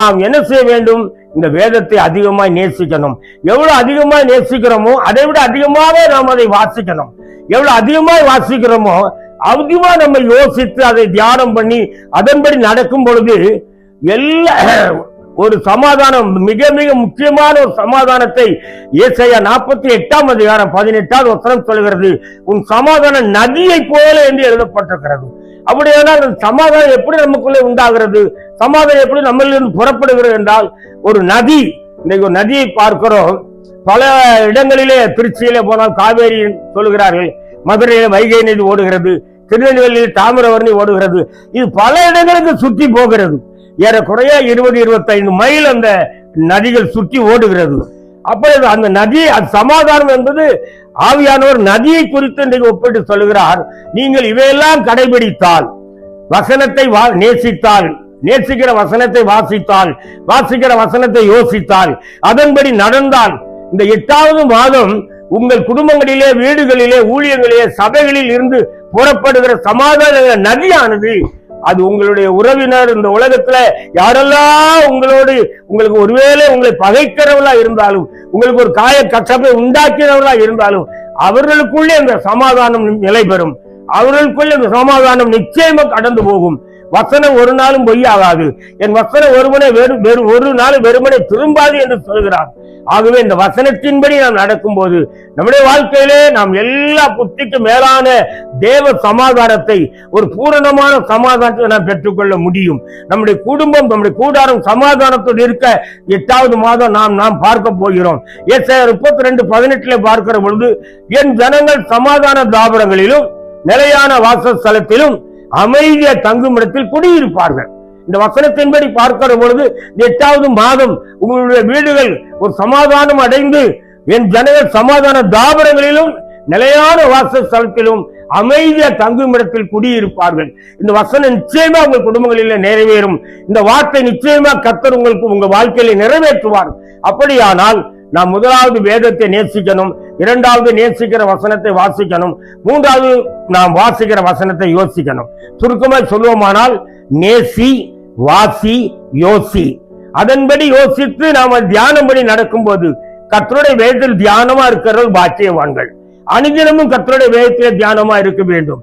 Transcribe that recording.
நாம் என்ன செய்ய வேண்டும்? இந்த வேதத்தை அதிகமாய் நேசிக்கணும். எவ்வளவு அதிகமாய் நேசிக்கிறோமோ அதை விட அதிகமாகவே நாம் அதை வாசிக்கணும். எவ்வளவு அதிகமாய் வாசிக்கிறோமோ அதிகமா நம்ம யோசித்து அதை தியானம் பண்ணி அதன்படி நடக்கும் பொழுது எல்லா ஒரு சமாதானம் மிக மிக முக்கியமான ஒரு சமாதானத்தை ஏசையா நாற்பத்தி எட்டாம் அதிகாரம் பதினெட்டாவது வசனம் சொல்கிறது. உன் சமாதான நதியை போல என்று எழுதப்பட்டிருக்கிறது. அப்படியானால் சமாதானம் எப்படி நமக்குள்ளே உண்டாகிறது? சமாதானம் எப்படி நம்மளிலிருந்து புறப்படுகிறது என்றால் ஒரு நதி இன்னைக்கு ஒரு நதியை பார்க்கிறோம். பல இடங்களிலே திருச்சியிலே போனால் காவேரி சொல்லுகிறார்கள் மதுரையில வைகை நதி ஓடுகிறது. திருநெல்வேலியில் தாமிரவர்ணி ஓடுகிறது. இது பல இடங்களுக்கு சுற்றி போகிறது. ஏறக்குறைய இருபது இருபத்தைந்து மைல் அந்த நதிகள் சுற்றி ஓடுகிறது. அப்பொழுது அந்த நதி அது சமாதானம் என்பது ஆவியானவர் நதியை குறித்து இன்றைக்கு ஒப்பிட்டு சொல்லுகிறார் நீங்கள் இவையெல்லாம் கடைபிடித்தால் வசனத்தை வா- நேசித்தால் நேசிக்கிற வசனத்தை வாசித்தால் வாசிக்கிற வசனத்தை யோசித்தால் அதன்படி நடந்தால் இந்த எட்டாவது மாதம் உங்கள் குடும்பங்களிலே வீடுகளிலே ஊழியங்களிலே சபைகளில் இருந்து புறப்படுகிற சமாதான நதியானது அது உங்களுடைய உறவினர் இந்த உலகத்துல யாரெல்லாம் உங்களோடு உங்களுக்கு ஒருவேளை உங்களை பகைக்கிறவளா இருந்தாலும் உங்களுக்கு ஒரு காய கஷ்டப்பை உண்டாக்கிறவளா இருந்தாலும் அவர்களுக்குள்ளே அந்த சமாதானம் நிலை பெறும் அவர்களுக்குள்ளே அந்த சமாதானம் நிச்சயமா கடந்து போகும். வசனம் ஒரு நாளும் பொய்யாகாது. என் வசனம் ஒருவனை வெறு ஒரு நாள் வெறுமனை திரும்பாது என்று சொல்கிறார். ஆகவே இந்த வசனத்தின்படி நாம் நடக்கும் போது நம்முடைய வாழ்க்கையிலே நாம் எல்லா புத்திக்கு மேலான தேவ சமாதானத்தை ஒரு பூரணமான சமாதானத்தை நாம் பெற்றுக்கொள்ள முடியும். நம்முடைய குடும்பம் நம்முடைய கூடாரம் சமாதானத்தோடு இருக்க எட்டாவது மாதம் நாம் நாம் பார்க்க போகிறோம். ஏசாயா முப்பத்தி ரெண்டு பதினெட்டுல பார்க்கிற பொழுது என் ஜனங்கள் சமாதான தாபரங்களிலும் நிலையான வாசஸ்தலத்திலும் அமைதியா தங்கும் இடத்தில் குடியிருப்பார்கள். இந்த வசனத்தின்படி பார்க்கிற பொழுது எட்டாவது மாதம் உங்களுடைய வீடுகள் ஒரு சமாதானம் அடைந்து என் ஜனங்கள் சமாதான தாபரங்களிலும் நிலையான வாசஸ்தலத்திலும் அமைதியா தங்கும் இடத்தில் குடியிருப்பார்கள். இந்த வசனம் நிச்சயமா உங்கள் குடும்பங்களில் நிறைவேறும். இந்த வார்த்தை நிச்சயமா கத்தர் உங்களுக்கு உங்க வாழ்க்கையில நிறைவேற்றுவார். அப்படியானால் நாம் முதலாவது வேதத்தை நேசிக்கணும் இரண்டாவது நேசிக்கிற வசனத்தை வாசிக்கணும் மூன்றாவது நாம் வாசிக்கிற வசனத்தை யோசிக்கணும். சுருக்கமாக சொல்லுவோமானால் நேசி வாசி யோசி. அதன்படி யோசித்து நாம் தியானம் பண்ணி நடக்கும்போது கத்தருடைய வேதத்தில் தியானமா இருக்கிறவர்கள் பாக்கியவான்கள். அனுதினமும் கத்தருடைய வேதத்திலே தியானமா இருக்க வேண்டும்.